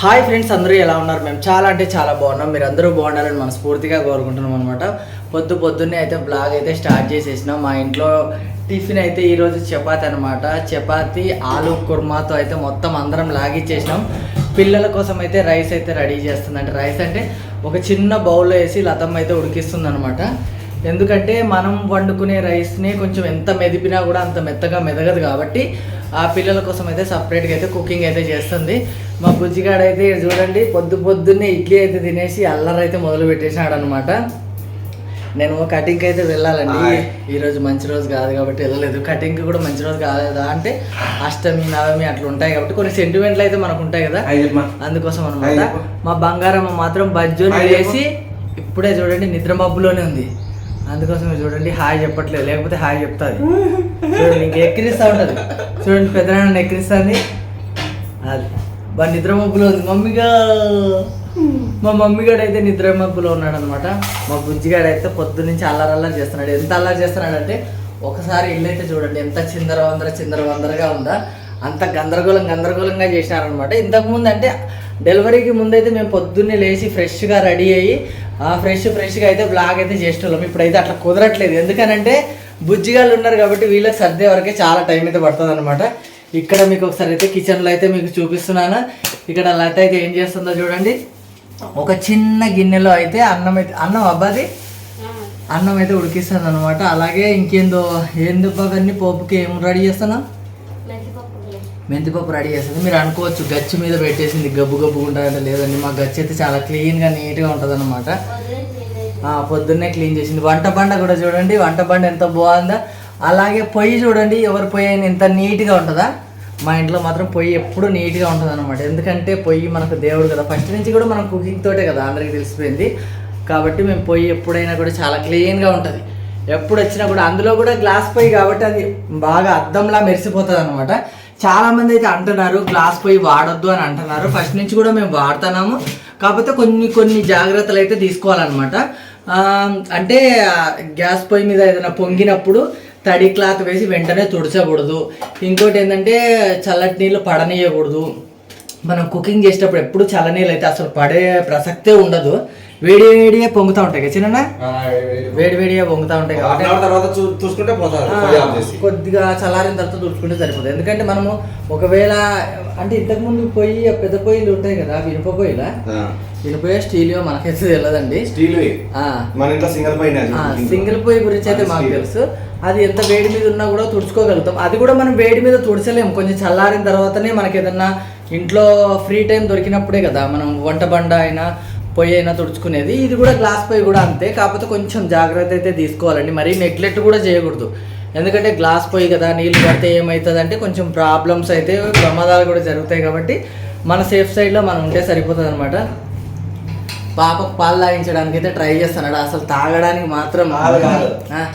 Hi friends అందరూ ఎలా ఉన్నారు? మేము చాలా అంటే చాలా బాగున్నాం. మీరు అందరూ బాగుండాలని మనస్ఫూర్తిగా కోరుకుంటున్నాం అనమాట పొద్దు పొద్దున్నే అయితే బ్లాగ్ అయితే స్టార్ట్ చేసేసినాం. మా ఇంట్లో టిఫిన్ అయితే ఈరోజు చపాతి అనమాట చపాతి ఆలు కుర్మాతో అయితే మొత్తం అందరం లాగిచ్చేసినాం. పిల్లల కోసం అయితే రైస్ అయితే రెడీ చేస్తుంది అంటే రైస్ అంటే ఒక చిన్న బౌల్లో వేసి లతమ్మ అయితే ఉడికిస్తుంది అనమాట ఎందుకంటే మనం వండుకునే రైస్ని కొంచెం ఎంత మెదిపినా కూడా అంత మెత్తగా మెదగదు కాబట్టి ఆ పిల్లల కోసం అయితే సపరేట్గా అయితే కుకింగ్ అయితే చేస్తుంది. మా బుజ్జిగాడు అయితే చూడండి పొద్దు పొద్దున్నే ఇడ్లీ అయితే తినేసి అల్లరి అయితే మొదలు పెట్టేసినాడు అనమాట నేను కటింగ్కి అయితే వెళ్ళాలండి. ఈరోజు మంచి రోజు కాదు కాబట్టి వెళ్ళలేదు. కటింగ్కి కూడా మంచి రోజు కాలేదా అంటే అష్టమి నవమి అట్లా ఉంటాయి కాబట్టి కొన్ని సెంటిమెంట్లు అయితే మనకు ఉంటాయి కదా. అందుకోసం అనమాట. మా బంగారమ్మ మాత్రం బజ్జోని వేసి ఇప్పుడే చూడండి నిద్ర మబ్బులోనే ఉంది. అందుకోసం చూడండి హాయ్ చెప్పట్లేదు. లేకపోతే హాయ్ చెప్తాది. చూడండి ఇంక ఎక్కిరిస్తా ఉంటుంది. చూడండి పెద్దనాన్న ఎక్కిరిస్తుంది. అది. బా నిద్ర మబ్బులో ఉంది. మమ్మీగా మా మమ్మీగాడు అయితే నిద్ర మబ్బులో ఉన్నాడు అనమాట మా బుజ్జిగాడు అయితే పొద్దు నుంచి అల్లరి అల్లరి చేస్తున్నాడు. ఎంత అల్లరి చేస్తున్నాడు అంటే ఒకసారి ఇల్లు అయితే చూడండి ఎంత చిందర వందర చిందర వందరగా ఉందా? అంత గందరగోళం గందరగోళంగా చేసినారనమాట ఇంతకుముందు అంటే డెలివరీకి ముందైతే మేము పొద్దున్నే లేచి ఫ్రెష్గా రెడీ అయ్యి ఫ్రెష్ ఫ్రెష్గా అయితే బ్లాగ్ అయితే చేసేవాళ్ళం. ఇప్పుడైతే అట్లా కుదరట్లేదు. ఎందుకనంటే బుజ్జిగాళ్ళు ఉన్నారు కాబట్టి వీళ్ళకి సర్దే వరకే చాలా టైం అయితే పడుతుంది అనమాట ఇక్కడ మీకు ఒకసారి అయితే కిచెన్లో అయితే మీకు చూపిస్తున్నాను. ఇక్కడ లత అయితే ఏం చేస్తుందో చూడండి. ఒక చిన్న గిన్నెలో అయితే అన్నం అయితే అన్నం అబ్బాది అన్నం. అయితే ఉడికిస్తుంది అనమాట అలాగే ఇంకేందో ఏందో అవన్నీ? పోపుకి ఏం రెడీ చేస్తున్నావు? మెంతిపప్పు రెడీ చేస్తుంది. మీరు అనుకోవచ్చు గచ్చి మీద పెట్టేసింది గబ్బు గబ్బు ఉంటుందంటే లేదండి. మా గచ్చి అయితే చాలా క్లీన్గా నీట్గా ఉంటుంది అనమాట పొద్దున్నే క్లీన్ చేసింది. వంట బండ కూడా చూడండి. వంట బండ ఎంత బాగుందో. అలాగే పొయ్యి చూడండి. ఎవరి పొయ్యి అయినా ఎంత నీట్గా ఉంటుందా? మా ఇంట్లో మాత్రం పొయ్యి ఎప్పుడు నీట్గా ఉంటుంది అనమాట ఎందుకంటే పొయ్యి మనకు దేవుడు కదా. ఫస్ట్ నుంచి కూడా మనం కుకింగ్ తోటే కదా అందరికీ తెలిసిపోయింది. కాబట్టి మేము పొయ్యి ఎప్పుడైనా కూడా చాలా క్లీన్గా ఉంటుంది. ఎప్పుడు వచ్చినా కూడా అందులో కూడా గ్లాస్ పొయ్యి కాబట్టి అది బాగా అద్దంలా మెరిసిపోతుంది అనమాట చాలా మంది అయితే అంటున్నారు గ్లాస్ పొయ్యి వాడొద్దు అని అంటున్నారు. ఫస్ట్ నుంచి కూడా మేము వాడుతున్నాము. కాకపోతే కొన్ని కొన్ని జాగ్రత్తలు అయితే తీసుకోవాలన్నమాట. అంటే గ్యాస్ పొయ్యి మీద ఏదైనా పొంగినప్పుడు తడి క్లాత్ వేసి వెంటనే తుడచకూడదు. ఇంకోటి ఏంటంటే చల్లటి నీళ్ళు పడనీయకూడదు. మనం కుకింగ్ చేసేటప్పుడు ఎప్పుడు చల్లనీళ్ళు అయితే అసలు పడే ప్రసక్తే ఉండదు. వేడి వేడిగా పొంగుతూ ఉంటాయి కదా చిన్న వేడి వేడిగా పొంగుతూ ఉంటాయి కాబట్టి చూసుకుంటే పొయ్యి కొద్దిగా చల్లారిన తర్వాత తుడుచుకుంటే సరిపోతుంది. ఎందుకంటే మనము ఒకవేళ అంటే ఇంతకుముందు పొయ్యి ఆ పెద్ద పొయ్యిలు ఉంటాయి కదా ఇనుప పొయ్యిలా? ఆ. ఇనుప స్టీల్ మనకైతే తెలియదండి స్టీల్ మన ఇంట్లో సింగల్ ఆ, సింగిల్ పొయ్యి గురించి అయితే మాకు తెలుసు. అది ఎంత వేడి మీద ఉన్నా కూడా తుడుచుకోగలుగుతాం. అది కూడా మనం వేడి మీద తుడచలేము. కొంచెం చల్లారిన తర్వాతనే మనకి ఏదన్నా ఇంట్లో ఫ్రీ టైం దొరికినప్పుడే కదా మనం వంట బండ అయినా పొయ్యి అయినా తుడుచుకునేది. ఇది కూడా గ్లాస్ పొయ్యి కూడా అంతే. కాకపోతే కొంచెం జాగ్రత్త అయితే తీసుకోవాలండి. మరీ నెగ్లెక్ట్ కూడా చేయకూడదు. ఎందుకంటే గ్లాస్ పొయ్యి కదా నీళ్ళు పడితే ఏమవుతుంది అంటే కొంచెం ప్రాబ్లమ్స్ అయితే ప్రమాదాలు కూడా జరుగుతాయి కాబట్టి మన సేఫ్ సైడ్లో మనం ఉంటే సరిపోతుంది అనమాట పాపకు పాలు తాగించడానికి అయితే ట్రై చేస్తున్నాడు. అసలు తాగడానికి మాత్రం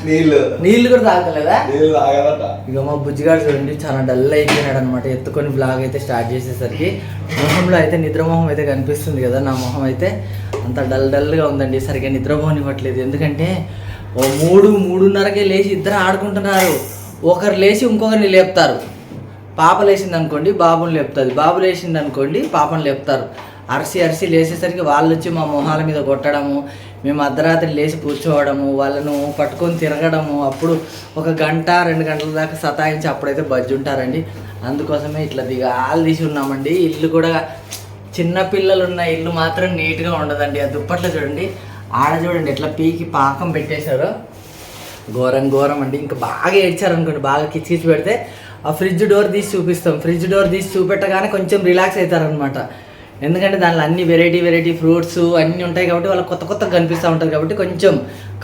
నీళ్ళు. నీళ్ళు కూడా తాగలేదా? ఇక మా బుజ్జిగాడు చూడండి చాలా డల్ అయిపోయినాడు అనమాట ఎత్తుకొని బ్లాగ్ అయితే స్టార్ట్ చేసేసరికి మొహంలో అయితే నిద్రమోహం అయితే కనిపిస్తుంది కదా నా మొహం అయితే. అంత డల్ డల్గా ఉందండి. సరిగ్గా నిద్రమోహం ఇవ్వట్లేదు. ఎందుకంటే ఓ మూడు మూడున్నరకే లేచి ఇద్దరు ఆడుకుంటున్నారు. ఒకరు లేచి ఇంకొకరిని లేపుతారు. పాప లేచింది అనుకోండి బాబుని లేపుతుంది బాబు లేచింది అనుకోండి పాపని లేపుతారు. అరిసి అరిసి లేచేసరికి వాళ్ళు వచ్చి మా మొహాల మీద కొట్టడము మేము అర్ధరాత్రి లేచి కూర్చోవడము వాళ్ళను పట్టుకొని తిరగడము. అప్పుడు ఒక గంట రెండు గంటల దాకా సతాయించి అప్పుడైతే బజ్జి ఉంటారండి. అందుకోసమే ఇట్లా దిగాలు తీసి ఉన్నామండి. ఇల్లు కూడా చిన్న పిల్లలు ఉన్న ఇల్లు మాత్రం నీట్గా ఉండదండి. ఆ దుప్పట్లో చూడండి ఆడ చూడండి ఎట్లా పీకి పాకం పెట్టేశారో. ఘోరం ఘోరం అండి. ఇంకా బాగా ఏడ్చారనుకోండి బాగా కిచకిచి పెడితే ఆ ఫ్రిడ్జ్ డోర్ తీసి చూపిస్తాం. ఫ్రిడ్జ్ డోర్ తీసి చూపెట్టగానే కొంచెం రిలాక్స్ అవుతారనమాట ఎందుకంటే దానిలో అన్ని వెరైటీ వెరైటీ ఫ్రూట్స్ అన్నీ ఉంటాయి కాబట్టి వాళ్ళకి కొత్త కొత్తగా కనిపిస్తూ ఉంటుంది కాబట్టి కొంచెం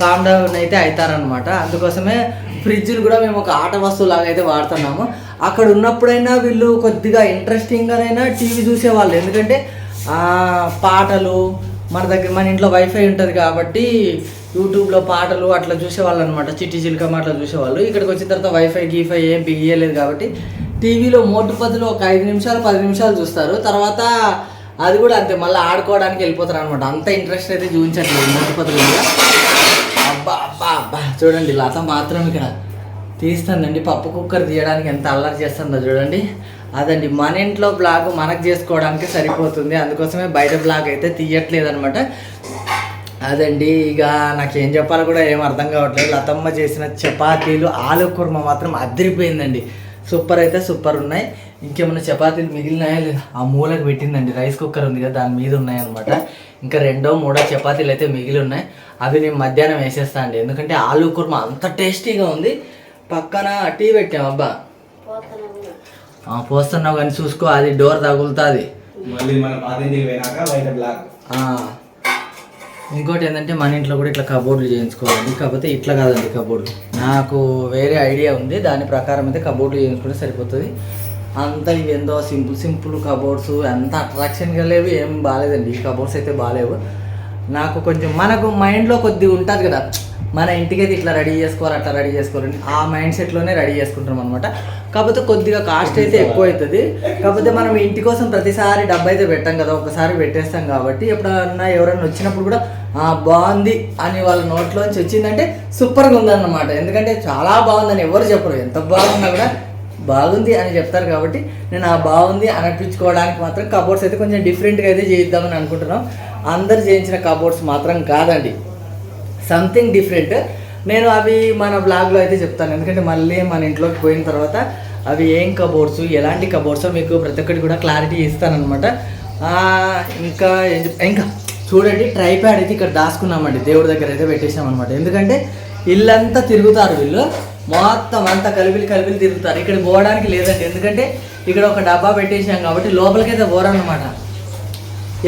కామ్ డౌన్ అయితే అవుతారనమాట అందుకోసమే ఫ్రిడ్జ్ని కూడా మేము ఒక ఆట వస్తువు లాగా అయితే వాడుతున్నాము. అక్కడ ఉన్నప్పుడైనా వీళ్ళు కొద్దిగా ఇంట్రెస్టింగ్గానైనా టీవీ చూసేవాళ్ళు. ఎందుకంటే పాటలు మన దగ్గర మన ఇంట్లో వైఫై ఉంటుంది కాబట్టి యూట్యూబ్లో పాటలు అట్లా చూసేవాళ్ళు అనమాట చిట్టి చిలుకమ్మ అట్లా చూసేవాళ్ళు. ఇక్కడికి వచ్చిన తర్వాత వైఫై గీఫై ఏం బియ్యలేదు కాబట్టి టీవీలో మోటు పదిలో ఒక ఐదు నిమిషాలు పది నిమిషాలు చూస్తారు. తర్వాత అది కూడా అంతే మళ్ళీ ఆడుకోవడానికి వెళ్ళిపోతారు అనమాట అంత ఇంట్రెస్ట్ అయితే చూపించట్లేదు మోటు అబ్బా అబ్బా అబ్బా. చూడండి లత మాత్రం ఇక్కడ తీస్తుందండి. పప్పు కుక్కర్ తీయడానికి ఎంత అల్లరి చేస్తుందో చూడండి. అదండి మన ఇంట్లో బ్లాగ్ మనకు చేసుకోవడానికి సరిపోతుంది. అందుకోసమే బయట బ్లాగ్ అయితే తీయట్లేదు అనమాట అదండి ఇక నాకేం చెప్పాలో కూడా ఏం అర్థం కావట్లేదు. లతమ్మ చేసిన చపాతీలు ఆలు కుర్మ మాత్రం అదిరిపోయిందండి. సూపర్ అయితే సూపర్ ఉన్నాయి. ఇంకేమైనా చపాతీలు మిగిలినాయా లేదా? ఆ మూలకు పెట్టిందండి. రైస్ కుక్కర్ ఉంది కదా దాని మీద ఉన్నాయన్నమాట ఇంకా రెండో మూడో చపాతీలు అయితే మిగిలి ఉన్నాయి. అవి నేను మధ్యాహ్నం వేసేస్తా అండి. ఎందుకంటే ఆలు కుర్మ అంత టేస్టీగా ఉంది. పక్కన టీ పెట్టాం అబ్బా. ఆ, పోస్తున్నావు కానీ చూసుకో అది డోర్ తగులుతుంది. ఇంకోటి ఏంటంటే మన ఇంట్లో కూడా ఇట్లా కబోర్డులు చేయించుకోవాలి. కాకపోతే ఇట్లా కాదండి కబోర్డు నాకు వేరే ఐడియా ఉంది దాని ప్రకారం అయితే కబోర్డులు చేయించుకుంటే సరిపోతుంది. అంతా ఇవి ఏందో సింపుల్ సింపుల్ కబోర్డ్స్ ఎంత అట్రాక్షన్గా లేవు ఏం బాగాలేదండి ఈ కబోర్డ్స్ అయితే బాగాలేవు నాకు కొంచెం మనకు మైండ్లో కొద్దిగా ఉంటుంది కదా. మన ఇంటికి అయితే ఇట్లా రెడీ చేసుకోవాలి అట్లా రెడీ చేసుకోవాలని ఆ మైండ్ సెట్లోనే రెడీ చేసుకుంటాం అనమాట కాకపోతే కొద్దిగా కాస్ట్ అయితే ఎక్కువ అవుతుంది. కాకపోతే మనం ఇంటి కోసం ప్రతిసారి డబ్బు అయితే పెట్టాం కదా ఒకసారి పెట్టేస్తాం కాబట్టి ఎప్పుడన్నా ఎవరైనా వచ్చినప్పుడు కూడా బాగుంది అని వాళ్ళ నోట్లోంచి వచ్చిందంటే సూపర్గా ఉందన్నమాట. ఎందుకంటే చాలా బాగుందని ఎవరు చెప్పరు. ఎంత బాగున్నా కూడా బాగుంది అని చెప్తారు కాబట్టి నేను ఆ బాగుంది అనిపించుకోవడానికి మాత్రం కబోర్డ్స్ అయితే కొంచెం డిఫరెంట్గా అయితే చేయిద్దామని అనుకుంటున్నాం. అందరు చేయించిన కబోర్డ్స్ మాత్రం కాదండి. సంథింగ్ డిఫరెంట్ నేను అవి మన బ్లాగ్లో అయితే చెప్తాను. ఎందుకంటే మళ్ళీ మన ఇంట్లోకి పోయిన తర్వాత అవి ఏం కబోర్డ్స్ ఎలాంటి కబోర్డ్స్ మీకు ప్రతి ఒక్కటి కూడా క్లారిటీ ఇస్తానమాట ఇంకా ఏం ఇంకా చూడండి ట్రైప్యాడ్ అయితే ఇక్కడ దాచుకున్నామండి. దేవుడి దగ్గర అయితే పెట్టేసాం అనమాట ఎందుకంటే ఇల్లంతా తిరుగుతారు వీళ్ళు. మొత్తం అంతా కలిపిలు కలిపిలు తిరుగుతారు. ఇక్కడ పోవడానికి లేదండి. ఎందుకంటే ఇక్కడ ఒక డబ్బా పెట్టేసాం కాబట్టి లోపలికైతే పోరనమాట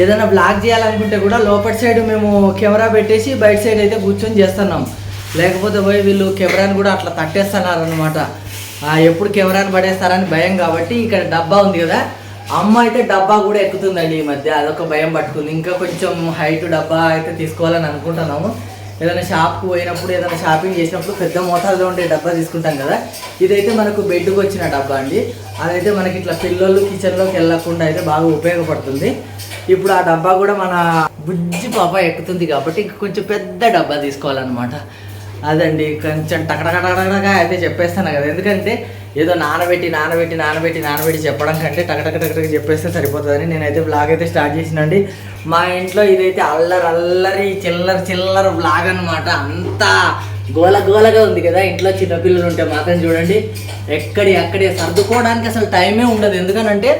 ఏదైనా బ్లాక్ చేయాలనుకుంటే కూడా లోపల సైడ్ మేము కెమెరా పెట్టేసి బయట సైడ్ అయితే కూర్చొని చేస్తున్నాం. లేకపోతే పోయి వీళ్ళు కెమెరాని కూడా అట్లా తట్టేస్తున్నారు అనమాట ఎప్పుడు కెమెరాని పడేస్తారని భయం కాబట్టి ఇక్కడ డబ్బా ఉంది కదా. అమ్మ అయితే డబ్బా కూడా ఎక్కుతుందండి ఈ మధ్య అదొక భయం పట్టుకుంది. ఇంకా కొంచెం హైట్ డబ్బా అయితే తీసుకోవాలని అనుకుంటున్నాము. ఏదైనా షాప్కి పోయినప్పుడు ఏదైనా షాపింగ్ చేసినప్పుడు పెద్ద మోతాదులో ఉండే డబ్బా తీసుకుంటాం కదా. ఇదైతే మనకు బెడ్కి వచ్చిన డబ్బా అండి. అదైతే మనకి ఇట్లా పిల్లలు కిచెన్లోకి వెళ్ళకుండా అయితే బాగా ఉపయోగపడుతుంది. ఇప్పుడు ఆ డబ్బా కూడా మన బుజ్జి పాప ఎక్కుతుంది కాబట్టి కొంచెం పెద్ద డబ్బా తీసుకోవాలన్నమాట. అదండి కొంచెం టకటకటకటగా అయితే చెప్పేస్తాను కదా. ఎందుకంటే ఏదో నానబెట్టి నానబెట్టి నానబెట్టి నానబెట్టి చెప్పడం కంటే టకటక టకటక చెప్పేస్తే సరిపోతుందని నేనైతే బ్లాగ్ అయితే స్టార్ట్ చేసినండి. మా ఇంట్లో ఇదైతే అల్లరి అల్లరి చిల్లర చిల్లర బ్లాగ్ అనమాట అంతా గోల గోలగా ఉంది కదా. ఇంట్లో చిన్నపిల్లలు ఉంటే మాత్రం చూడండి. ఎక్కడి అక్కడే సర్దుకోవడానికి అసలు టైమే ఉండదు. ఎందుకనంటే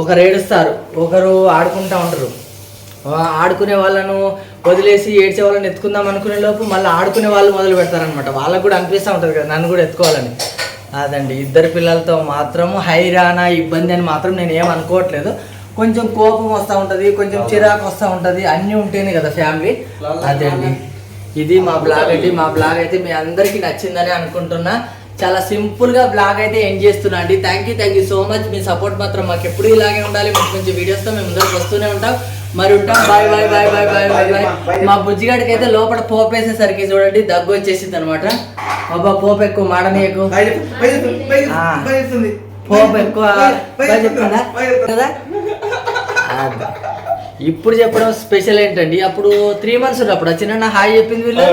ఒకరు ఏడుస్తారు ఒకరు ఆడుకుంటా ఉంటారు. ఆడుకునే వాళ్ళను వదిలేసి ఏడ్చే వాళ్ళని ఎత్తుకుందాం అనుకునే లోపు మళ్ళీ ఆడుకునే వాళ్ళు మొదలు పెడతారనమాట వాళ్ళకు కూడా అనిపిస్తూ ఉంటుంది కదా నన్ను కూడా ఎత్తుకోవాలని. అదండి. ఇద్దరు పిల్లలతో మాత్రం హైరానా ఇబ్బంది అని మాత్రం నేను ఏం అనుకోవట్లేదు. కొంచెం కోపం వస్తూ ఉంటుంది కొంచెం చిరాకు వస్తూ ఉంటుంది. అన్నీ ఉంటేనే కదా ఫ్యామిలీ. అదండి. ఇది మా బ్లాగ్ అండి మా బ్లాగ్ అయితే మీ అందరికీ నచ్చిందని అనుకుంటున్నా. చాలా సింపుల్గా బ్లాగ్ అయితే ఎండ్ చేస్తున్నా అండి. Thank you thank you so much me support మాత్రం మాకు ఎప్పుడు ఇలాగే ఉండాలి. మంచి మంచి వీడియోస్తో మేము ముందరకు వస్తూనే ఉంటాం. మరి ఉంటాం. Bye bye bye bye bye bye bye మా బుజ్జిగాడికి అయితే లోపల పోపేసేసరికి చూడండి దగ్గు వచ్చేసింది అనమాట బాబా పోపు ఎక్కువ మాడనీయకు. పోపు ఎక్కువ కదా. ఇప్పుడు చెప్పడం స్పెషల్ ఏంటండి? అప్పుడు త్రీ మంత్స్ ఉన్నప్పుడు చిన్న హాయ్ చెప్పింది వీళ్ళు?